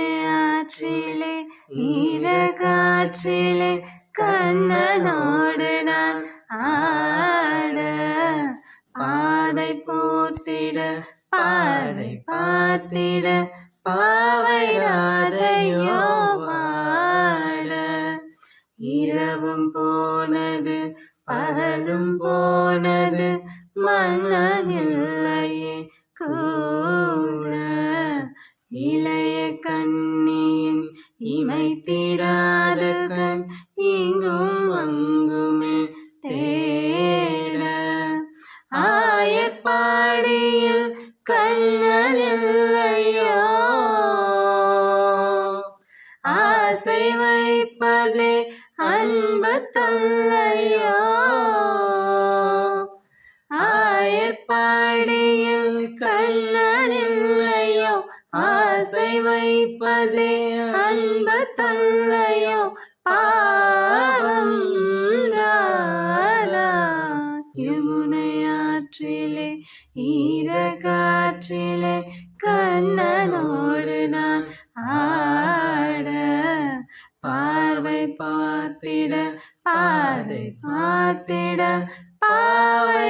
யமுனையாற்றிலே ஈரகாற்றிலே கண்ணனோடு நான் ஆட பாதை போத்திட பாதை பார்த்திட பாவை ராதையோ பாட. இரவும் போனது பகலும் போனது மன்னன் இல்லையே கூ இமை தீராத கண் இங்கும் அங்குமே தேட. ஆயப்பாடியில் கண்ணன் இல்லையோ ஆசை வைப்பதே அன்பு தொல்லையோ. ஆயப்பாடியில் கண்ணனில்லையோ? ஆசை வைப்பதே அன்பு தல்லையோ? பாவம் ராதா யமுனை ஆற்றிலே ஈரகாற்றிலே கண்ணனோடு நான் ஆட பார்வை பார்த்திட பாதை பார்த்திட பாவை